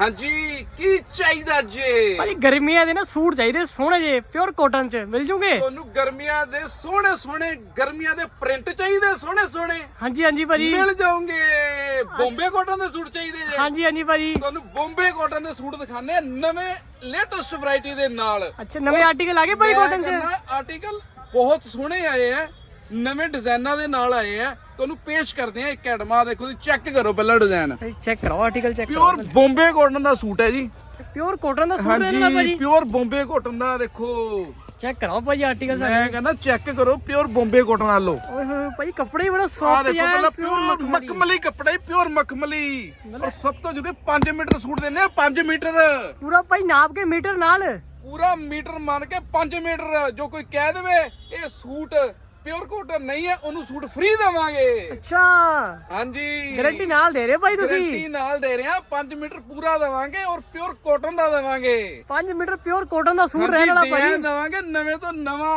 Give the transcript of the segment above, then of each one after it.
ਹਾਂਜੀ ਕੀ ਚਾਹੀਦਾ ਜੇ? ਭਾਜੀ ਗਰਮੀਆਂ ਦੇ ਨਾ ਸੂਟ ਚਾਹੀਦੇ ਸੋਹਣੇ ਜੇ ਪਿਓਰ ਕਾਟਨ ਚ ਮਿਲ ਜੂਗੇ? ਤੁਹਾਨੂੰ ਗਰਮੀਆਂ ਦੇ ਸੋਹਣੇ ਸੋਹਣੇ ਗਰਮੀਆਂ ਦੇ ਪ੍ਰਿੰਟ ਚਾਹੀਦੇ ਸੋਹਣੇ ਸੋਹਣੇ? ਹਾਂਜੀ ਹਾਂਜੀ ਭਾਜੀ। ਮਿਲ ਜਾਓਗੇ। ਬੰਬੇ ਕਾਟਨ ਦੇ ਸੂਟ ਚਾਹੀਦੇ ਜੇ? ਹਾਂਜੀ ਹਾਂਜੀ ਭਾਜੀ। ਤੁਹਾਨੂੰ ਬੰਬੇ ਕਾਟਨ ਦੇ ਸੂਟ ਦਿਖਾਣੇ ਆ ਨਵੇਂ ਲੇਟੈਸਟ ਵੈਰਾਈਟੀ ਦੇ ਨਾਲ। ਅੱਛਾ ਨਵੇਂ ਆਰਟੀਕਲ ਆ ਗਏ ਭਾਈ ਕਾਟਨ ਚ? ਆਰਟੀਕਲ ਬਹੁਤ ਸੋਹਣੇ ਆਏ ਆ। ਨਵੇਂ ਡਿਜ਼ਾਈਨਾਂ ਦੇ ਨਾਲ ਆਏ ਆ। ਤੁਹਾਨੂੰ ਪੇਸ਼ ਕਰਦੇ ਆ ਇੱਕ ਐਡਮਾ ਦੇਖੋ ਤੁਸੀਂ ਚੈੱਕ ਕਰੋ ਪਹਿਲਾਂ ਡਿਜ਼ਾਈਨ। ਭਾਈ ਚੈੱਕ ਕਰਾਓ article check pure Bombay cotton ਦਾ ਸੂਟ ਹੈ ਜੀ। ਪਿਓਰ ਕਾਟਨ ਦਾ ਸੂਟ ਹੈ ਨਾ ਭਾਜੀ? ਪਿਓਰ ਬੰਬੇ ਕਾਟਨ ਦਾ ਦੇਖੋ। ਚੈੱਕ ਕਰਾਓ ਭਾਜੀ ਆਰਟੀਕਲ ਸਾਡੇ ਮੈਂ ਕਹਿੰਦਾ ਚੈੱਕ ਕਰੋ ਪਿਓਰ ਬੰਬੇ ਕਾਟਨ ਆ ਲਓ ਓਏ ਹੋਏ ਭਾਈ ਕੱਪੜੇ ਹੀ ਬੜਾ ਆ ਸੌਫਟ ਦੇਖੋ ਜਿਹਾ ਪਹਿਲਾਂ ਪਿਓਰ ਮਖਮਲੀ। ਕੱਪੜਾ ਹੀ ਪਿਓਰ ਮਖਮਲੀ ਔਰ ਸਭ ਤੋਂ ਜਿਹੜੇ 5 ਮੀਟਰ ਸੂਟ ਦਿੰਨੇ ਆ 5 ਮੀਟਰ। ਪੂਰਾ ਭਾਈ ਨਾਪ ਕੇ ਮੀਟਰ ਨਾਲ। ਪੂਰਾ ਮੀਟਰ ਮੰਨ ਕੇ 5 ਮੀਟਰ ਜੋ ਕੋਈ ਕਹਿ ਦੇਵੇ ਇਹ ਸੂਟ ਪਿਓਰ ਕਾਟਨ ਨਹੀਂ ਹੈ ਉਹਨੂੰ ਸੂਟ ਫ੍ਰੀ ਦੇਵਾਂਗੇ। ਅੱਛਾ। ਹਾਂਜੀ। ਗਾਰੰਟੀ ਨਾਲ ਦੇ ਰਹੇ ਭਾਈ ਤੁਸੀਂ? ਗਾਰੰਟੀ ਨਾਲ ਦੇ ਰਹੇ ਆ 5 ਮੀਟਰ ਪੂਰਾ ਦੇਵਾਂਗੇ ਔਰ ਪਿਓਰ ਕਾਟਨ ਦਾ ਦੇਵਾਂਗੇ। 5 ਮੀਟਰ ਪਿਓਰ ਕਾਟਨ ਦਾ ਸੂਟ ਰਹਿਣ ਵਾਲਾ ਭਾਈ। ਦੇਵਾਂਗੇ ਨਵੇਂ ਤੋਂ ਨਵਾਂ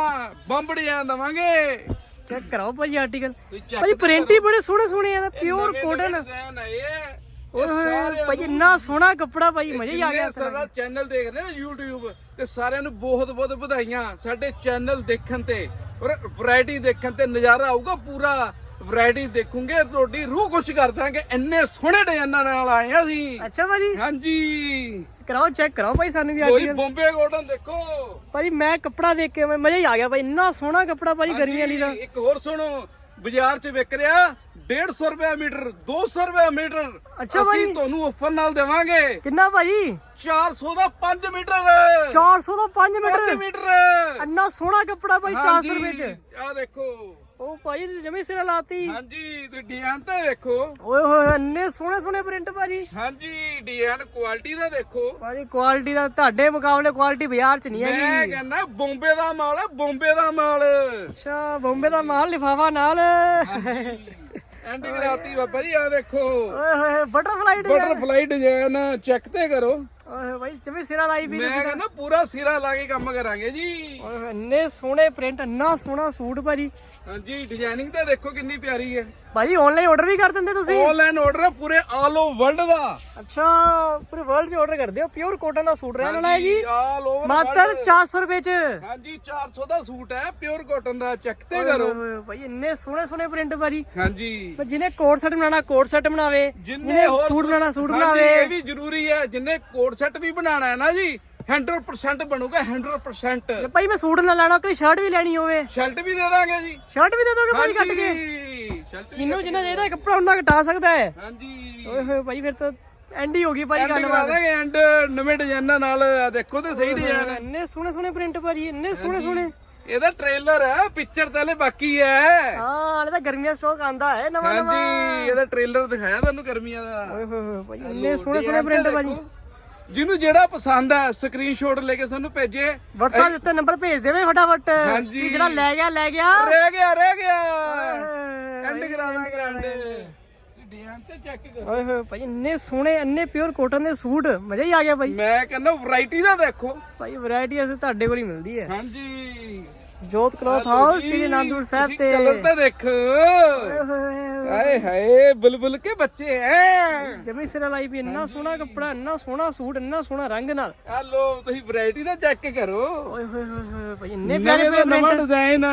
ਬੰਬ ਡਿਜ਼ਾਈਨ ਦੇਵਾਂਗੇ। ਚੈੱਕ ਕਰਾਓ ਭਾਈ ਆਰਟੀਕਲ ਤੁਸੀਂ check ਭਾਈ ਤਾਂ ਪ੍ਰਿੰਟ ਹੀ ਬੜੇ ਸੋਹਣੇ ਸੋਹਣੇ ਆ ਪਿਓਰ ਕਾਟਨ ਡਿਜ਼ਾਈਨ ਓਏ ਹੋਏ ਭਾਈ ਇੰਨਾ ਸੋਹਣਾ ਕੱਪੜਾ ਭਾਈ ਮਜ਼ਾ ਹੀ ਆ ਗਿਆ ਜਿੰਨੇ ਸਾਡਾ ਚੈਨਲ ਦੇਖ ਰਹੇ ਨੇ YouTube ਤੇ ਸਾਰਿਆਂ ਨੂੰ ਬਹੁਤ ਬਹੁਤ ਵਧਾਈਆਂ ਸਾਡੇ ਚੈਨਲ ਦੇਖਣ ਤੇ। ਔਰ ਵੈਰਾਈਟੀ ਦੇਖਣ ਤੇ ਨਜ਼ਾਰਾ ਆਊਗਾ ਪੂਰਾ ਵੈਰਾਈਟੀ ਦੇਖੋਗੇ ਤੁਹਾਡੀ ਰੂਹ ਖੁਸ਼ ਕਰ ਦਾਂਗੇ। ਇੰਨੇ ਸੋਹਣੇ ਡਿਜ਼ਾਈਨਾਂ ਨਾਲ ਆਏ ਆ ਅਸੀਂ। ਅੱਛਾ ਭਾਜੀ। ਹਾਂਜੀ। ਕਰਾਓ ਚੈੱਕ ਕਰਾਓ ਭਾਈ ਸਾਨੂੰ ਵੀ ਕੋਈ ਆਰਟੀਕਲ ਬੰਬੇ ਕਾਟਨ ਦੇਖੋ। ਭਾਜੀ ਮੈਂ ਕੱਪੜਾ ਦੇਖ ਕੇ ਮਜ਼ਾ ਹੀ ਆ ਗਿਆ ਭਾਈ। ਇੰਨਾ ਸੋਹਣਾ ਕੱਪੜਾ ਭਾਜੀ ਗਰਮੀਆਂ ਲਈ ਦਾ। ਹਾਂਜੀ, ਇੱਕ ਹੋਰ ਸੁਣੋ। ਬਾਜ਼ਾਰ 'ਚ ਵਿਕ ਰਿਹਾ 150 ਰੁਪਏ ਮੀਟਰ 200 ਰੁਪਏ ਮੀਟਰ। ਅੱਛਾ ਭਾਈ। ਅਸੀਂ ਤੁਹਾਨੂੰ ਆਫਰ ਨਾਲ ਦੇਵਾਂਗੇ। ਕਿੰਨਾ ਭਾਜੀ 400 ਦਾ 5 ਮੀਟਰ। 400 ਤੋਂ 5 5 ਮੀਟਰ? ਮੀਟਰ। ਇੰਨਾ ਸੋਹਣਾ ਕੱਪੜਾ ਭਾਈ 400 ਰੁਪਏ ਚ। ਆ ਦੇਖੋ। ਉਹ ਭਾਜੀ ਜਮੀ ਸਿਰ ਲਾਤੀ। ਹਾਂਜੀ ਤੇ ਡਿਜ਼ਾਈਨ ਤਾਂ ਦੇਖੋ ਓਏ ਹੋਏ ਇੰਨੇ ਸੋਹਣੇ ਸੋਹਣੇ ਪ੍ਰਿੰਟ ਭਾਜੀ। ਹਾਂਜੀ ਡਿਜ਼ਾਈਨ ਕੁਆਲਿਟੀ ਦਾ ਦੇਖੋ। ਭਾਜੀ ਕੁਆਲਿਟੀ ਦਾ ਤੁਹਾਡੇ ਮੁਕਾਬਲੇ ਕੁਆਲਿਟੀ ਬਾਜ਼ਾਰ ਚ ਨਹੀਂ ਮੈਂ ਹੈਗੀ ਕਹਿੰਦਾ ਬੰਬੇ ਦਾ ਮਾਲ ਹੈ ਬੰਬੇ ਦਾ ਮਾਲ। ਅੱਛਾ ਬੰਬੇ ਦਾ ਮਾਲ ਲਿਫਾਫਾ ਨਾਲ। ਐਂਡੀ ਕਰਾਤੀ ਬਾਬਾ ਜੀ ਆ ਦੇਖੋ। ਓਏ ਹੋਏ butterfly design butterfly design check ਤੇ ਕਰੋ। ਓਏ ਭਾਈ ਜਮੀ ਸਿਰਾ ਲਾਈ ਵੀ ਮੈਂ ਕਹਿੰਦਾ ਪੂਰਾ ਸਿਰਾ ਲਾ ਕੇ ਕੰਮ ਕਰਾਂਗੇ ਜੀ। ਓਏ ਇੰਨੇ ਸੋਹਣੇ ਪ੍ਰਿੰਟ ਇੰਨਾ ਸੋਹਣਾ ਸੂਟ ਭਾਜੀ। ਹਾਂਜੀ ਡਿਜ਼ਾਈਨਿੰਗ ਤਾਂ ਦੇਖੋ ਕਿੰਨੀ ਪਿਆਰੀ ਹੈ। ਭਾਜੀ ਆਨਲਾਈਨ ਆਰਡਰ ਵੀ ਕਰ ਦਿੰਦੇ ਤੁਸੀਂ? ਆਨਲਾਈਨ ਆਰਡਰ ਹੈ ਪੂਰੇ ਆਲ ਓਵਰ ਵਰਲਡ ਦਾ। ਅੱਛਾ ਪੂਰੇ ਵਰਲਡ 'ਚ ਆਰਡਰ ਕਰਦੇ ਹੋ? ਪਿਓਰ ਕਾਟਨ ਦਾ ਸੂਟ ਰਹਿਣ ਵਾਲਾ ਹੈ ਜੀ? ਆਲ ਓਵਰ ਮਾਤਰ 400 ਰੁਪਏ 'ਚ। ਹਾਂਜੀ 400 ਦਾ ਸੂਟ ਹੈ ਪਿਓਰ ਕਾਟਨ ਦਾ। ਚੈੱਕ ਤੇ ਕਰੋ। ਭਾਈ ਇੰਨੇ ਸੋਹਣੇ ਸੋਹਣੇ ਪ੍ਰਿੰਟ ਭਾਜੀ। ਹਾਂਜੀ। ਜਿਹਨੇ ਕੋਟ ਸੈਟ ਬਣਾਉਣਾ ਕੋਟ ਸੈਟ ਬਣਾਵੇ ਜਿਹਨੇ ਹੋਰ ਸੂਟ ਬਣਾਉਣਾ ਸੂਟ ਬਣਾਵੇ। ਇਹ ਵੀ ਜ਼ਰੂਰੀ ਹੈ ਜਿੰਨੇ ਕੋਟ ਸੈੱਟ ਵੀ ਬਣਾਉਣਾ ਹੈ ਨਾ ਜੀ 100% ਬਣੂਗਾ 100% ਜੇ ਭਾਈ ਮੈਂ ਸੂਟ ਨਾ ਲੈਣਾ ਕੋਈ ਸ਼ਰਟ ਵੀ ਲੈਣੀ ਹੋਵੇ। ਸ਼ਰਟ ਵੀ ਦੇ ਦਾਂਗੇ ਜੀ। ਸ਼ਰਟ ਵੀ ਦੇ ਦੋਗੇ ਭਾਈ ਕੱਟ ਕੇ? ਸ਼ਰਟ ਜਿੰਨੂੰ ਜਿੰਨਾ ਚਾਹੀਦਾ ਕੱਪੜਾ ਉਹਨਾਂ ਘਟਾ ਸਕਦਾ ਹੈ। ਹਾਂਜੀ। ਓਏ ਹੋਏ ਭਾਈ ਫਿਰ ਤਾਂ ਐਂਡ ਹੀ ਹੋ ਗਈ ਭਾਈ ਕਰਾ ਗੱਲਬਾਤ ਦਾਂਗੇ ਐਂਡ ਨਵੇਂ ਡਿਜ਼ਾਈਨਾਂ ਨਾਲ ਦੇਖੋ ਤੇ ਸਹੀ ਡਿਜ਼ਾਈਨ ਇੰਨੇ ਸੋਹਣੇ ਸੋਹਣੇ ਪ੍ਰਿੰਟ ਭਾਜੀ ਇੰਨੇ ਸੋਹਣੇ ਸੋਹਣੇ। ਇਹਦਾ ਟ੍ਰੇਲਰ ਹੈ ਪਿਕਚਰ ਤਾਂ ਹਲੇ ਬਾਕੀ ਹੈ। ਹਾਂ ਹਲੇ ਤਾਂ ਗਰਮੀਆਂ ਸਟਾਕ ਆਂਦਾ ਹੈ ਨਵਾਂ ਨਵਾਂ। ਹਾਂਜੀ ਇਹਦਾ ਟ੍ਰੇਲਰ ਦਿਖਾਇਆ ਤੁਹਾਨੂੰ ਗਰਮੀਆਂ ਦਾ। ਓਏ ਹੋਏ ਹੋਏ ਭਾਈ ਇੰਨੇ ਸੋਹਣੇ ਸੋਹਣੇ ਪ੍ਰਿੰਟ ਭਾਜੀ। ਜਿਹਨੂੰ ਜਿਹੜਾ ਪਸੰਦ ਹੈ ਸਕਰੀਨਸ਼ਾਟ ਲੈ ਕੇ ਸਾਨੂੰ ਭੇਜੇ। WhatsApp ਉੱਤੇ ਨੰਬਰ ਭੇਜ ਦੇਵੇ ਫਟਾਫਟ। ਹਾਂਜੀ। ਵੀ ਜਿਹੜਾ ਲੈ ਗਿਆ ਲੈ ਗਿਆ। ਰਹਿ ਗਿਆ ਰਹਿ ਗਿਆ। ਓਏ ਐਂਡ ਕਰਾਵਾਂਗੇ ਐਂਡ ਡਿਜ਼ਾਈਨ ਤੇ ਚੈੱਕ ਕਰੋ। ਹੋਏ ਹੋਏ ਭਾਈ ਇੰਨੇ ਸੋਹਣੇ ਇੰਨੇ ਪਿਓਰ ਕਾਟਨ ਦੇ ਸੂਟ ਮਜ਼ਾ ਹੀ ਆ ਗਿਆ ਭਾਈ। ਮੈਂ ਕਹਿੰਦਾ ਵੈਰਾਈਟੀ ਦਾ ਦੇਖੋ। ਭਾਈ ਵੈਰਾਈਟੀ ਅਸੀਂ ਤੁਹਾਡੇ ਕੋਲ ਹੀ ਮਿਲਦੀ ਹੈ। ਹਾਂਜੀ। ਜੋਤ ਕਲੋਥ ਹਾਊਸ ਸ੍ਰੀ ਅਨੰਦਪੁਰ ਸਾਹਿਬ ਤੇ ਕਲਰ ਤਾਂ ਦੇਖੋ। ਓਏ ਹੋਏ ਹੋਏ। ਹਾਏ ਹਾਏ ਬੁਲਬੁਲ ਕੇ ਬੱਚੇ ਐ। ਜਮੀ ਸਿਰ ਲਾਈ ਵੀ ਇੰਨਾ ਸੋਹਣਾ ਕੱਪੜਾ ਇੰਨਾ ਸੋਹਣਾ ਸੂਟ ਇੰਨਾ ਸੋਹਣਾ ਰੰਗ ਨਾਲ। ਆ ਲੋ ਤੁਸੀਂ ਵੈਰਾਈਟੀ ਦਾ ਚੈੱਕ ਕਰੋ। ਓਏ ਹੋਏ ਹੋਏ ਹੋਏ ਭਾਈ ਇੰਨੇ ਪਿਆਰੇ ਨਵੇਂ ਤੋਂ ਪਿਆਰੇ ਨਵਾਂ print, ਡਿਜ਼ਾਈਨ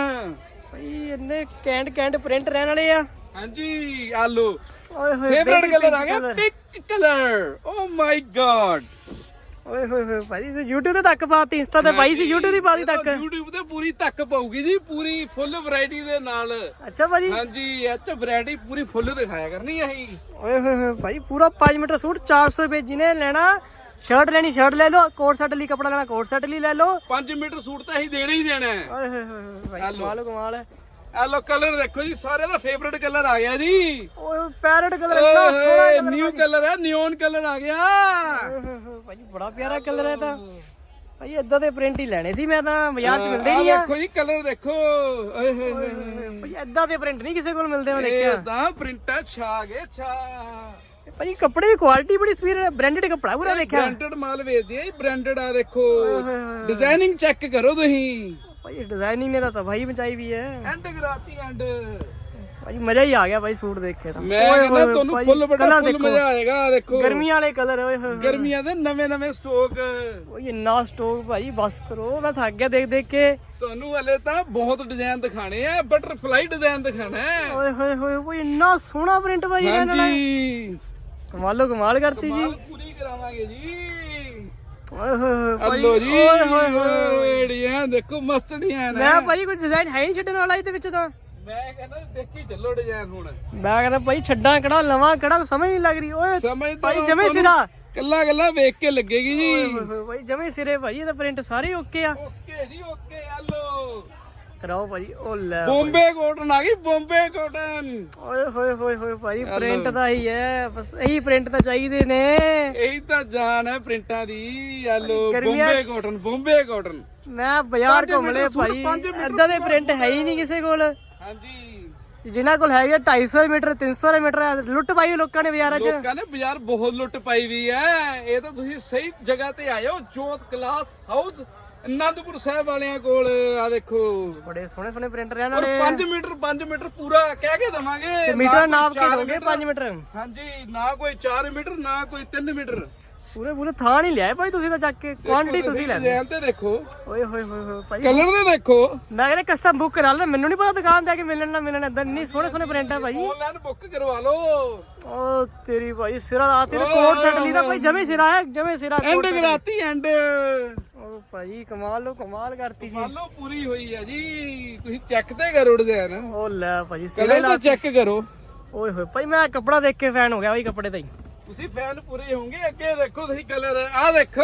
ਭਾਈ ਇੰਨੇ ਕੈਂਟ ਕੈਂਟ ਪ੍ਰਿੰਟ ਰਹਿਣ ਵਾਲੇ ਆ। ਹਾਂਜੀ ਆ ਲੋ ਓਏ ਹੋਏ ਫੇਵਰਟ baby ਕਲਰ pink ਆ ਗਿਆ। Pink colour oh my God ਓਏ ਹੋਏ ਹੋਏ ਭਾਈ ਤੁਸੀਂ YouTube ਤੇ ਤੱਕ ਪਾਤੀ ਇੰਸਟਾ ਤੇ ਪਾਈ ਸੀ YouTube ਦੀ ਪਾਤੀ ਤੱਕ। YouTube ਤੇ ਪੂਰੀ ਤੱਕ ਪਾਉਗੀ ਜੀ ਪੂਰੀ ਫੁੱਲ ਵੈਰਾਈਟੀ ਦੇ ਨਾਲ। ਅੱਛਾ ਭਾਜੀ। ਹਾਂਜੀ ਇਹ ਚ ਵੈਰਾਈਟੀ ਪੂਰੀ ਫੁੱਲ ਦਿਖਾਇਆ ਕਰਨੀ ਅਸੀਂ। ਓਏ ਹੋਏ ਹੋਏ ਭਾਈ ਪੂਰਾ 5 ਮੀਟਰ ਸੂਟ 400 ਰੁਪਏ ਜਿਹਨੇ ਲੈਣਾ ਸ਼ਰਟ ਲੈਣੀ ਸ਼ਰਟ ਲੈ ਲਓ ਕੋਟ ਸੈੱਟ ਲਈ ਕੱਪੜਾ ਲੈਣਾ ਕੋਟ ਸੈੱਟ ਲਈ ਲੈ ਲਓ। 5 ਮੀਟਰ ਸੂਟ ਤਾਂ ਅਸੀਂ ਦੇਣਾ ਹੀ ਦੇਣਾ। ਹੈ ਓਏ ਹੋਏ ਹੋਏ ਹੋਏ ਭਾਈ ਕਮਾਲ ਕਮਾਲ। ਹੈ ਆ ਲੋ ਕਲਰ ਦੇਖੋ ਜੀ ਸਾਰੇ ਦਾ ਫੇਵਰਟ ਕਲਰ ਆ ਗਿਆ ਜੀ। ਓਏ ਪੈਰਟ ਕਲਰ ਇੰਨਾ ਸੋਹਣਾ ਓਏ ਨਿਊ ਕਲਰ ਹੈ ਨਿਓਨ ਕਲਰ ਆ ਗਿਆ। ਭਾਈ ਬੜਾ ਪਿਆਰਾ ਕਲਰ ਹੈ ਤਾਂ। ਭਾਈ ਇਦਾਂ ਦੇ ਪ੍ਰਿੰਟ ਹੀ ਲੈਣੇ ਸੀ ਮੈਂ ਤਾਂ ਬਾਜ਼ਾਰ 'ਚ ਮਿਲਦੇ ਨਹੀਂ ਆ। ਦੇਖੋ ਜੀ ਕਲਰ ਦੇਖੋ। ਓਏ ਹੋਏ ਹੋਏ ਭਾਈ ਇਦਾਂ ਦੇ ਪ੍ਰਿੰਟ ਨਹੀਂ ਕਿਸੇ ਕੋਲ ਮਿਲਦੇ ਮੈਂ ਦੇਖਿਆ। ਤਾਂ ਪ੍ਰਿੰਟ ਛਾ ਗਏ ਛਾ ਭਾਈ ਕੱਪੜੇ ਦੀ ਕੁਆਲਿਟੀ ਬੜੀ ਸਪੀਰ ਬ੍ਰਾਂਡਡ ਕੱਪੜਾ ਪੂਰਾ ਦੇਖਿਆ। ਬ੍ਰਾਂਡਡ ਮਾਲ ਵੇਚਦੇ ਆ ਬ੍ਰਾਂਡਡ ਆ ਦੇਖੋ। ਡਿਜ਼ਾਈਨਿੰਗ ਚੈੱਕ ਕਰੋ ਤੁਸੀਂ। ਭਾਈ ਡਿਜ਼ਾਈਨਿੰਗ ਨੇ ਤਾਂ ਤਬਾਹੀ ਮਚਾਈ ਵੀ ਹੈ। ਐਂਡ ਗਰਾਤੀ ਐਂਡ। ਭਾਜੀ ਮਜ਼ਾ ਹੀ ਆ ਗਿਆ ਭਾਈ ਸੂਟ ਦੇਖ ਕੇ ਤਾਂ। ਮੈਂ ਕਹਿੰਦਾ ਤੁਹਾਨੂੰ ਫੁੱਲ ਬੜਾ ਫੁੱਲ। ਮਜ਼ਾ ਆਏਗਾ ਦੇਖੋ। ਗਰਮੀਆਂ ਵਾਲੇ ਕਲਰ ਓਏ ਹੋਏ। ਗਰਮੀਆਂ ਦੇ ਨਵੇਂ ਨਵੇਂ ਸਟਾਕ ਓਏ ਇੰਨਾ ਸਟੋਕ ਭਾਈ ਬਸ ਕਰੋ ਮੈਂ ਥੱਕ ਗਿਆ ਦੇਖ ਦੇਖ ਕੇ। ਤੁਹਾਨੂੰ ਹਲੇ ਤਾਂ ਬਹੁਤ ਡਿਜ਼ਾਈਨ ਦਿਖਾਣੇ ਆ ਬਟਰਫਲਾਈ ਡਿਜ਼ਾਈਨ ਦਿਖਾਣਾ ਹੈ। ਓਏ ਹੋਏ ਹੋਏ ਓਏ ਇੰਨਾ ਸੋਹਣਾ ਪ੍ਰਿੰਟ ਭਾਈ ਇਹਨਾਂ ਨੇ ਹਾਂਜੀ। ਕਮਾਲੋ ਕਮਾਲ ਕਰਤੀ ਜੀ। ਮਾਲ ਪੂਰੀ ਕਰਾਵਾਂਗੇ ਜੀ। ਓਏ ਹੋਏ ਜੀ ਓਏ ਹੋਏ ਹੋਏ। ਡਿਜ਼ਾਈਨ ਦੇਖੋ ਮਸਤ ਡਿਜ਼ਾਈਨ ਮੈਂ ਹੈ ਭਾਈ ਕੋਈ ਡਿਜ਼ਾਈਨ ਹੈ ਨਹੀਂ ਛੱਡਣ ਵਾਲਾ ਇਹਦੇ ਵਿੱਚ ਤਾਂ। ਮੈਂ ਕਹਿੰਦਾ ਦੇਖੀ ਚੱਲੋ ਡਿਜ਼ਾਈਨ ਹੁਣ। ਮੈਂ ਕਹਿੰਦਾ ਭਾਈ ਛੱਡਾਂ ਕਿਹੜਾ ਲਵਾਂ ਕਿਹੜਾ ਸਮਝ ਨਹੀਂ ਲੱਗ ਰਹੀ। ਓਏ ਸਮਝ ਤਾਂ ਭਾਈ ਜਮੇ ਸਿਰਾ। ਕੱਲਾ ਕੱਲਾ ਵੇਖ ਕੇ ਲੱਗੇਗੀ ਜੀ। ਭਾਈ ਜਮੇ ਸਿਰੇ ਭਾਈ ਇਹਦਾ ਪ੍ਰਿੰਟ ਸਾਰੇ ਓਕੇ ਆ। ਓਕੇ ਜੀ ਓਕੇ ਹਲੋ। ਕਰਾਓ ਭਾਈ ਉਹ ਲੈ ਬੰਬੇ ਕਾਟਨ ਆ ਗਈ ਬੰਬੇ ਕਾਟਨ ਓਏ ਹੋਏ ਹੋਏ ਹੋਏ ਭਾਈ ਪ੍ਰਿੰਟ ਤਾਂ ਹੀ ਹੈ ਬਸ ਇਹੀ ਪ੍ਰਿੰਟ ਤਾਂ ਚਾਹੀਦੇ ਨੇ। ਇਹੀ ਤਾਂ ਜਾਨ ਹੈ ਪ੍ਰਿੰਟਾਂ ਦੀ ਗਰਮੀਆਂ- ਬੰਬੇ ਕਾਟਨ ਬੰਬੇ ਕਾਟਨ ਮੈਂ ਬਾਜ਼ਾਰ ਘੁੰਮ ਭਾਈ ਏਦਾਂ ਦੇ ਪ੍ਰਿੰਟ ਹੈ ਹੀ ਨਹੀਂ ਕਿਸੇ ਕੋਲ। ਹਾਂਜੀ। ਜਿਨ੍ਹਾਂ ਕੋਲ ਹੈਗੇ 250 ਮੀਟਰ 300 ਮੀਟਰ ਲੁੱਟ ਪਾਈ ਲੋਕਾਂ ਨੇ ਬਾਜ਼ਾਰਾਂ 'ਚ? ਲੋਕਾਂ ਨੇ ਬਾਜ਼ਾਰ ਬਹੁਤ ਲੁੱਟ ਪਾਈ ਵੀ ਹੈ ਇਹ ਤਾਂ ਤੁਸੀਂ ਸਹੀ ਜਗ੍ਹਾ ਤੇ ਆਏ ਹੋ ਜੋਤ ਕਲਾਥ ਹਾਊਸ ਅਨੰਦਪੁਰ ਸਾਹਿਬ ਵਾਲਿਆਂ ਕੋਲ ਆ ਦੇਖੋ। ਬੜੇ ਸੋਹਣੇ ਸੋਹਣੇ ਪ੍ਰਿੰਟ ਰਿਆ ਔਰ ਨਾਲੇ 5 ਮੀਟਰ 5 ਮੀਟਰ ਪੂਰਾ ਕਹਿ ਕੇ ਦਵਾਂਗੇ। ਮੀਟਰ ਨਾਪ ਕੇ ਦੋਗੇ 5 ਮੀਟਰ। ਹਾਂਜੀ ਨਾ ਕੋਈ 4 ਮੀਟਰ ਨਾ ਕੋਈ 3 ਮੀਟਰ। ਪੂਰੇ ਪੂਰੇ ਥਾਂ ਨਹੀਂ ਲਿਆਏ ਭਾਈ ਤੁਸੀਂ ਤਾਂ ਚੱਕ ਕੇ ਕੁਆਂਟੀਟੀ ਤੁਸੀਂ ਲੈ। ਡਿਜ਼ਾਈਨ ਤੇ ਦੇਖੋ। ਓਏ ਹੋਏ ਹੋਏ ਹੋਏ ਭਾਈ। ਕਲਰ ਦੇ ਦੇਖੋ। ਮੈਂ ਕਹਿੰਦਾ ਕਸਟਮ ਬੁੱਕ ਕਰਾ ਲੈ ਮੈਨੂੰ ਨਹੀਂ ਪਤਾ ਦੁਕਾਨ ਤੇ ਆ ਕੇ ਮਿਲਣ ਨਾ ਮਿਲਣ ਏਦਾਂ ਇੰਨੀ ਸੋਹਣੇ ਸੋਹਣੇ ਪ੍ਰਿੰਟ ਆ ਭਾਈ। ਆਨਲਾਈਨ ਬੁੱਕ ਕਰਵਾ ਲਓ। ਓ ਤੇਰੀ ਭਾਈ ਸਿਰਾ ਆ ਤੇਰੇ ਕੋਟ ਸੈਟ ਲਈ ਤਾਂ ਭਾਈ ਜਮੇ ਸਿਰਾ ਹੈ ਜਮੇ ਸਿਰਾ ਐਂਡ ਕਰਾਤੀ ਐਂਡ ਓ ਭਾਈ ਕਮਾਲ ਲੋ ਕਮਾਲ ਕਰਤੀ ਜੀ। ਮੰਨ ਪੂਰੀ ਹੋਈ ਆ ਜੀ। ਤੁਸੀਂ ਚੈੱਕ ਤੇ ਕਰੋ ਡਿਜ਼ਾਈਨ ਓ ਲੈ ਭਾਈ ਸਿਰਾ ਕਲਰ ਤਾਂ ਚੈੱਕ ਕਰੋ। ਓਏ ਹੋਏ ਭਾਈ ਮੈਂ ਕੱਪੜਾ ਦੇਖ ਕੇ ਫੈਨ ਹੋ ਗਿਆ ਭਾਈ ਕੱਪੜੇ ਦਾ ਹੀ। ਤੁਸੀਂ ਫੈਨ ਪੂਰੇ ਹੋਣਗੇ ਅੱਗੇ ਦੇਖੋ ਤੁਸੀਂ ਕਲਰ ਆ ਦੇਖੋ।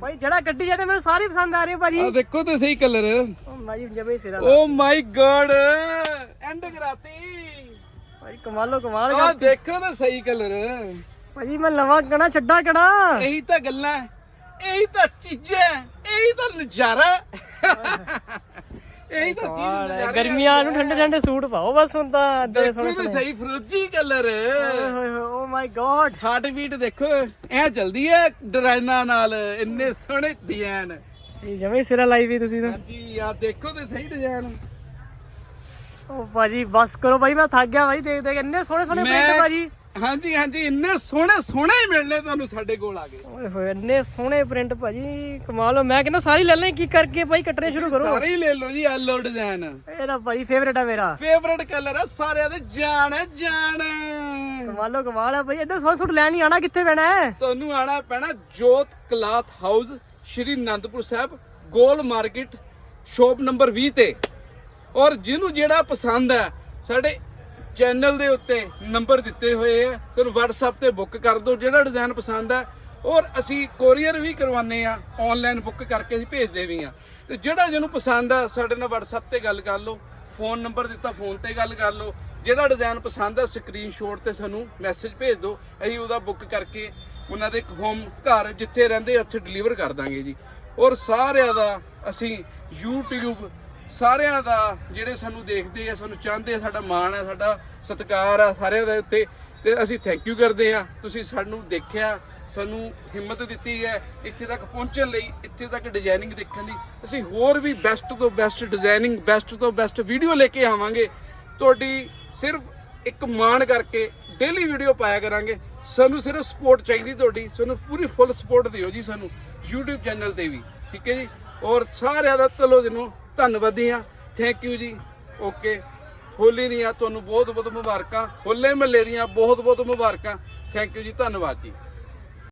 ਭਾਈ ਜਿਹੜਾ ਗੱਡੀ ਜਾਂਦੇ ਮੈਨੂੰ ਸਾਰੇ ਪਸੰਦ ਆ ਰਹੇ ਭਾਜੀ। ਆ ਦੇਖੋ ਤੇ ਸਹੀ ਕਲਰ ਓ ਭਾਈ ਜਮੇ ਸਿਰਾ ਓ ਮਾਈ ਗॉड ਐਂਡ ਕਰਾਤੀ। ਭਾਈ ਕਮਾਲੋ ਕਮਾਲ ਆ ਦੇਖੋ ਤੇ ਸਹੀ ਕਲਰ ਭਾਜੀ ਮੈਂ ਲਵਾਂ ਕਣਾ ਛੱਡਾ ਕਣਾ ਇਹੀ ਤਾਂ ਗੱਲਾਂ ਇਹੀ ਤਾਂ ਚੀਜ਼ਾਂ ਇਹੀ ਤਾਂ ਨਜ਼ਾਰਾ। ਇਹੀ ਤਾਂ ਚੀਜ਼ ਨਜ਼ਾਰਾ ਗਰਮੀਆਂ ਨੂੰ ਠੰਡੇ ਠੰਡੇ ਸੂਟ ਪਾਓ ਬਸ ਹੁਣ ਤਾਂ ਏਦਾਂ ਦੇ ਦੇਖੋ ਤੇ ਸਹੀ ਫਰੋਜੀ ਕਲਰ। ਓਏ ਹੋਏ ਹੋਏ oh my God heartbeat ਦੇਖੋ ਐ ਜਲਦੀ ਹੈ ਡਿਜ਼ਾਈਨਾਂ ਨਾਲ ਇੰਨੇ ਸੋਹਣੇ ਡਿਜ਼ਾਈਨ ਇਹ ਜਮੇ ਸਿਰਾ ਲਾਈ ਵੀ ਤੁਸੀਂ ਤਾਂ। ਹਾਂਜੀ ਆ ਦੇਖੋ ਤੇ ਸਹੀ ਡਿਜ਼ਾਈਨ ਓ ਭਾਜੀ ਬਸ ਕਰੋ ਭਾਈ ਮੈਂ ਥੱਕ ਗਿਆ ਭਾਈ ਦੇਖ ਦੇਖ ਇੰਨੇ ਸੋਹਣੇ ਸੋਹਣੇ ਪ੍ਰਿੰਟ ਭਾਜੀ। ਹਾਂਜੀ ਹਾਂਜੀ ਇੰਨੇ ਸੋਹਣੇ ਸੋਹਣੇ ਹੀ ਮਿਲਣੇ ਤੁਹਾਨੂੰ ਸਾਡੇ ਕੋਲ ਆ ਕੇ ਓਏ ਹੋਏ ਇੰਨੇ ਸੋਹਣੇ ਪ੍ਰਿੰਟ ਭਾਜੀ ਕਮਾਲ ਹੋ ਮੈਂ ਕਹਿੰਦਾ ਸਾਰੀ ਲੈ ਲੈ ਕੀ ਕਰਕੇ ਭਾਈ ਕੱਟਣੇ ਸ਼ੁਰੂ ਕਰੋ? ਸਾਰੇ ਹੀ ਲੈ ਲਓ ਜੀ ਆਲੋ ਡਿਜ਼ਾਈਨ ਇਹਦਾ ਭਾਈ ਫੇਵਰੇਟ ਆ ਮੇਰਾ। ਫੇਵਰਟ ਕਲਰ ਹੈ ਸਾਰਿਆਂ ਦੇ ਜਾਨ ਹੈ ਜਾਨ ਕਮਾਲੋ ਕਮਾਲ ਆ ਭਾਈ ਇਦਾਂ ਸੋਹਣੇ ਸੂਟ ਲੈਣ ਨਹੀਂ ਆਣਾ ਕਿੱਥੇ ਪੈਣਾ ਹੈ? ਤੁਹਾਨੂੰ ਆਣਾ ਪੈਣਾ Jot cloth house Shri Anandpur Sahib Gol market shop number 20 ਤੇ। ਔਰ ਜਿਹਨੂੰ ਜਿਹੜਾ ਪਸੰਦ ਹੈ ਸਾਡੇ ਚੈਨਲ ਦੇ ਉੱਤੇ ਨੰਬਰ ਦਿੱਤੇ ਹੋਏ ਆ। ਤੁਹਾਨੂੰ WhatsApp ਤੇ ਬੁੱਕ ਕਰ ਦਿਓ, ਜਿਹੜਾ ਡਿਜ਼ਾਈਨ ਪਸੰਦ ਹੈ ਔਰ ਅਸੀਂ ਕੋਰੀਅਰ ਵੀ ਕਰਵਾਉਂਦੇ ਆ ਆਨਲਾਈਨ ਬੁੱਕ ਕਰਕੇ ਅਸੀਂ ਭੇਜਦੇ ਵੀ ਆ। ਤੇ ਜਿਹੜਾ ਜਿਹਨੂੰ ਪਸੰਦ ਆ, ਸਾਡੇ ਨਾਲ WhatsApp ਤੇ ਗੱਲ ਕਰ ਲਓ ਫੋਨ ਨੰਬਰ ਦਿੱਤਾ ਫੋਨ ਤੇ ਗੱਲ ਕਰ ਲਓ। ਜਿਹੜਾ ਡਿਜ਼ਾਈਨ ਪਸੰਦ ਆ ਸਕਰੀਨਸ਼ਾਟ ਤੇ ਸਾਨੂੰ ਮੈਸੇਜ ਭੇਜ ਦਿਓ। ਅਸੀਂ ਉਹਦਾ ਬੁੱਕ ਕਰਕੇ ਉਹਨਾਂ ਦੇ ਹੋਮ ਘਰ ਜਿੱਥੇ ਰਹਿੰਦੇ ਉੱਥੇ ਡਿਲੀਵਰ ਕਰ ਦਾਂਗੇ ਜੀ। ਔਰ ਸਾਰਿਆਂ ਦਾ ਅਸੀਂ YouTube ਸਾਰਿਆਂ ਦਾ ਜਿਹੜੇ ਸਾਨੂੰ ਦੇਖਦੇ ਆ, ਸਾਨੂੰ ਚਾਹੁੰਦੇ ਆ, ਸਾਡਾ ਮਾਣ ਹੈ ਸਾਡਾ ਸਤਿਕਾਰ ਆ ਸਾਰਿਆਂ ਦੇ ਉੱਤੇ। ਤੇ ਅਸੀਂ ਥੈਂਕ ਯੂ ਕਰਦੇ ਆ। ਤੁਸੀਂ ਸਾਨੂੰ ਦੇਖਿਆ, ਸਾਨੂੰ ਹਿੰਮਤ ਦਿੱਤੀ ਹੈ ਇੱਥੇ ਤੱਕ ਪਹੁੰਚਣ ਲਈ, ਇੱਥੇ ਤੱਕ ਡਿਜ਼ਾਈਨਿੰਗ ਦੇਖਣ ਦੀ। ਅਸੀਂ ਹੋਰ ਵੀ ਬੈਸਟ ਤੋਂ ਬੈਸਟ ਡਿਜ਼ਾਈਨਿੰਗ ਬੈਸਟ ਤੋਂ ਬੈਸਟ ਵੀਡੀਓ ਲੈ ਕੇ ਆਵਾਂਗੇ। ਤੁਹਾਡੀ ਸਿਰਫ ਇੱਕ ਮਾਣ ਕਰਕੇ ਡੇਲੀ ਵੀਡੀਓ ਪਾਇਆ ਕਰਾਂਗੇ। ਸਾਨੂੰ ਸਿਰਫ ਸਪੋਰਟ ਚਾਹੀਦੀ ਤੁਹਾਡੀ। ਸਾਨੂੰ ਪੂਰੀ ਫੁੱਲ ਸਪੋਰਟ ਦਿਓ ਜੀ ਸਾਨੂੰ YouTube ਚੈਨਲ ਤੇ ਵੀ। ਠੀਕ ਹੈ ਜੀ? ਔਰ ਸਾਰਿਆਂ ਦਾ ਤਲੋ ਦਿਨੋਂ ਧੰਨਵਾਦੀ ਆ ਥੈਂਕ ਯੂ ਜੀ। ਓਕੇ ਹੋਲੀ ਦੀਆਂ ਤੁਹਾਨੂੰ ਬਹੁਤ ਬਹੁਤ ਮੁਬਾਰਕਾਂ। ਹੋਲੇ ਮਹੱਲੇ ਦੀਆਂ ਬਹੁਤ ਬਹੁਤ ਮੁਬਾਰਕਾਂ। ਥੈਂਕ ਯੂ ਜੀ। ਧੰਨਵਾਦ ਜੀ।